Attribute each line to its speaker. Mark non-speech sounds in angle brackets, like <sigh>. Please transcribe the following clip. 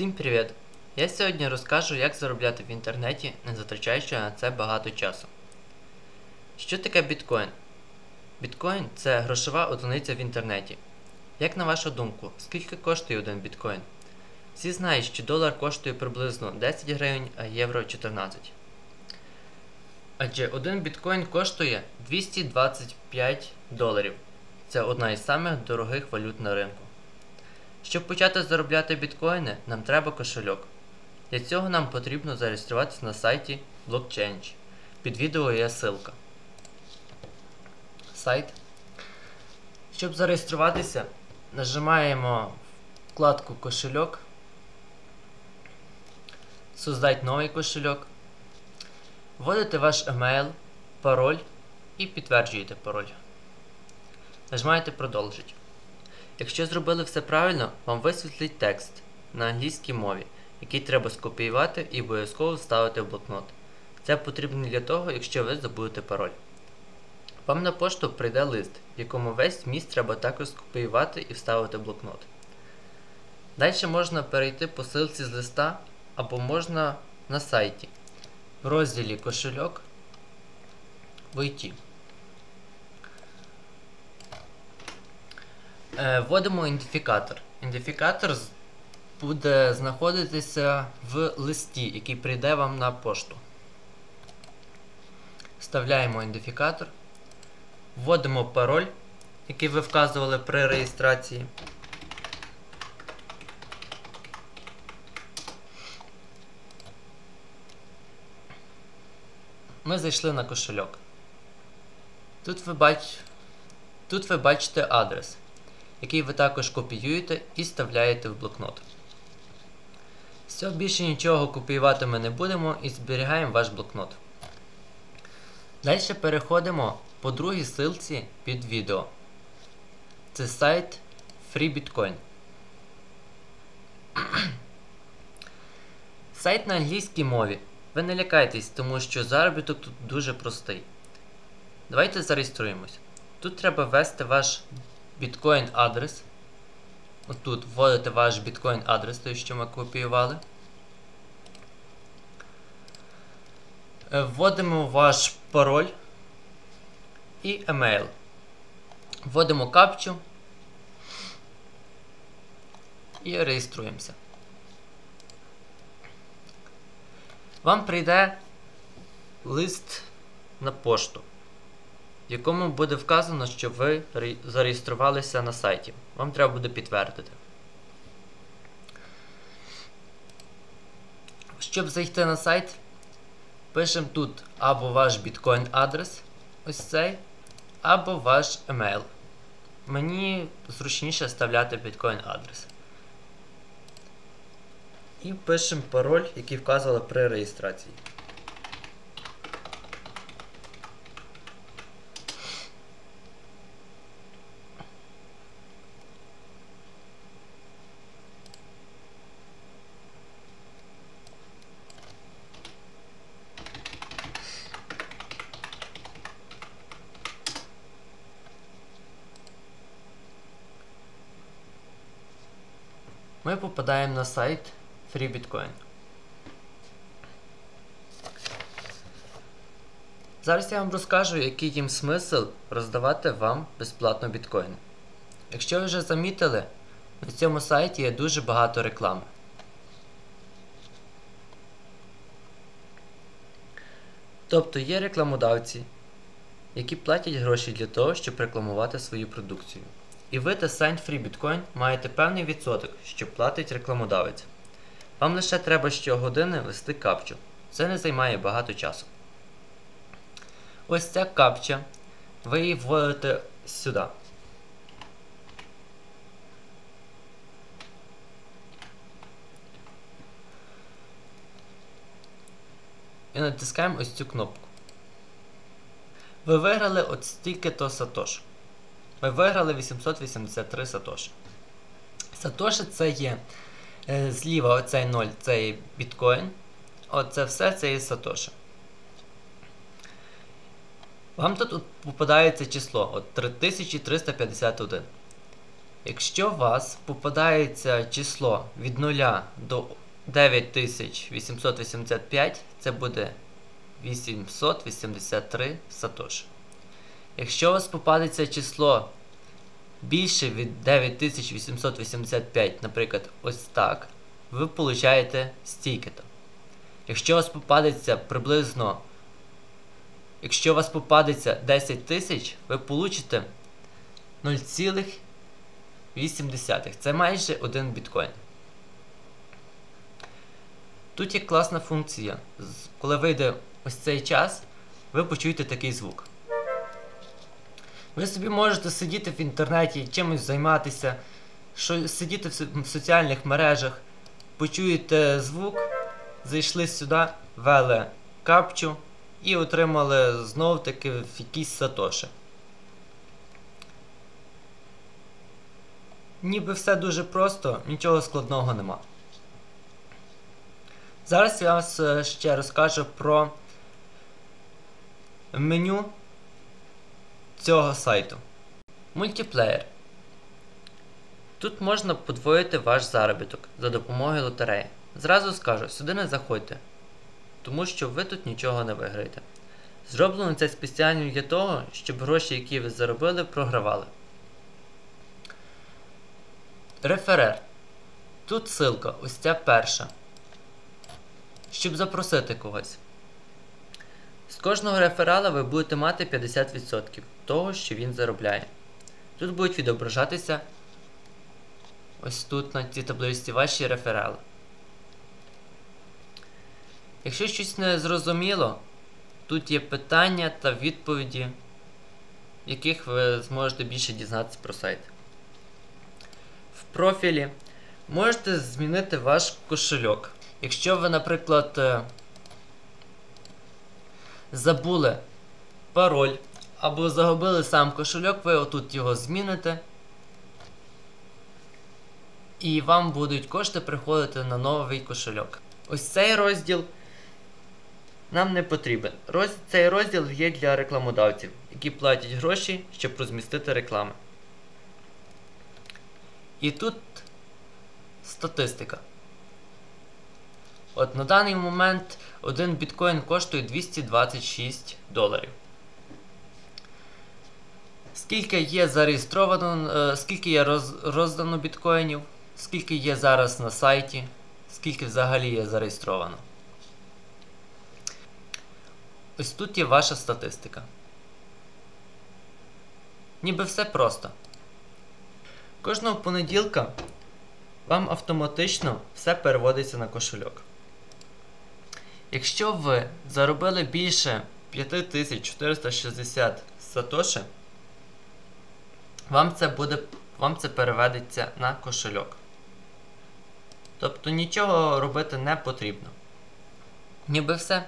Speaker 1: Всім привіт! Я сьогодні розкажу, як заробляти в інтернеті, не затрачаючи на це багато часу. Що таке біткоін? Біткоін це грошова одиниця в інтернеті. Як на вашу думку, скільки коштує один біткоін? Всі знають, що долар коштує приблизно 10 гривень, а євро 14. Адже один біткоін коштує 225 доларів. Це одна із самих дорогих валют на ринку. Щоб почати заробляти біткоїни, нам треба кошельок. Для цього нам потрібно зареєструватися на сайті Blockchain. Під відео є ссылка. Сайт. Щоб зареєструватися, нажимаємо вкладку кошельок. Создать новий кошельок. Вводите ваш емейл, пароль і підтверджуєте пароль. Нажимаєте продовжити. Якщо зробили все правильно, вам висвітлить текст на англійській мові, який треба скопіювати і обов'язково вставити в блокнот. Це потрібно для того, якщо ви забудете пароль. Вам на пошту прийде лист, в якому весь зміст треба також скопіювати і вставити в блокнот. Далі можна перейти по ссылці з листа або можна на сайті в розділі кошельок войти. Вводимо ідентифікатор. Ідентифікатор буде знаходитися в листі, який прийде вам на пошту. Вставляємо ідентифікатор. Вводимо пароль, який ви вказували при реєстрації. Ми зайшли на кошельок. Тут ви, бач... Тут ви бачите адрес, який ви також копіюєте і вставляєте в блокнот. Все, більше нічого копіювати ми не будемо і зберігаємо ваш блокнот. Далі переходимо по другій ссылці під відео. Це сайт FreeBitcoin. <clears throat> Сайт на англійській мові. Ви не лякайтесь, тому що заробіток тут дуже простий. Давайте зареєструємось. Тут треба ввести ваш біткоін адрес. Отут вводите ваш біткоін адрес, той, що ми копіювали. Е, Вводимо ваш пароль і емейл. Вводимо капчу і реєструємося. Вам прийде лист на пошту, в якому буде вказано, що ви зареєструвалися на сайті. Вам треба буде підтвердити. Щоб зайти на сайт, пишемо тут або ваш біткоін адрес, ось цей, або ваш емейл. Мені зручніше вставляти біткоін адрес. І пишемо пароль, який вказували при реєстрації. Ми попадаємо на сайт FreeBitcoin. Зараз я вам розкажу, який їм смисл роздавати вам безплатно біткоїни. Якщо ви вже замітили, на цьому сайті є дуже багато реклами. Тобто є рекламодавці, які платять гроші для того, щоб рекламувати свою продукцію. І ви та сайт FreeBitcoin маєте певний відсоток, що платить рекламодавець. Вам лише треба щогодини вести капчу. Це не займає багато часу. Ось ця капча. Ви її вводите сюди. І натискаємо ось цю кнопку. Ви виграли от стільки-то сатош. Ви виграли 883 сатоші. Сатоші це є е, зліва оцей 0 це є біткоін. Оце все це є сатоші. Вам тут попадається число от 3351. Якщо у вас попадається число від 0 до 9885, це буде 883 сатоші. Якщо у вас попадеться число більше від 9885, наприклад, ось так, ви получаєте стільки-то. Якщо у вас попадеться приблизно, якщо у вас попадеться 10 тисяч, ви получите 0,8. Це майже 1 біткоін. Тут є класна функція. Коли вийде ось цей час, ви почуєте такий звук. Ви собі можете сидіти в інтернеті, чимось займатися, що, сидіти в соціальних мережах, почуєте звук, зайшли сюди, ввели капчу і отримали знов таки якісь сатоші. Ніби все дуже просто, нічого складного нема. Зараз я вас е, ще розкажу про меню цього сайту. Мультиплеєр. Тут можна подвоїти ваш заробіток за допомогою лотереї. Зразу скажу, сюди не заходьте, тому що ви тут нічого не виграєте. Зроблено це спеціально для того, щоб гроші, які ви заробили, програвали. Реферер. Тут ссылка, ось ця перша. Щоб запросити когось. З кожного реферала ви будете мати 50% того, що він заробляє. Тут будуть відображатися ось тут на цій табличці ваші реферали. Якщо щось не зрозуміло, тут є питання та відповіді, яких ви зможете більше дізнатися про сайт. В профілі можете змінити ваш кошельок. Якщо ви, наприклад, е, забули пароль або загубили сам кошельок, ви отут його зміните. І вам будуть кошти приходити на новий кошельок. Ось цей розділ нам не потрібен. Роз... Цей розділ є для рекламодавців, які платять гроші, щоб розмістити реклами. І тут статистика. От на даний момент один біткоін коштує 226 доларів. Скільки є зареєстровано, е, скільки є роздано біткоїнів, скільки є зараз на сайті, скільки взагалі є зареєстровано. Ось тут є ваша статистика. Ніби все просто. Кожного понеділка вам автоматично все переводиться на кошельок. Якщо ви заробили більше 5460 сатоші, вам це буде, вам це переведеться на кошельок. Тобто нічого робити не потрібно. Ніби все.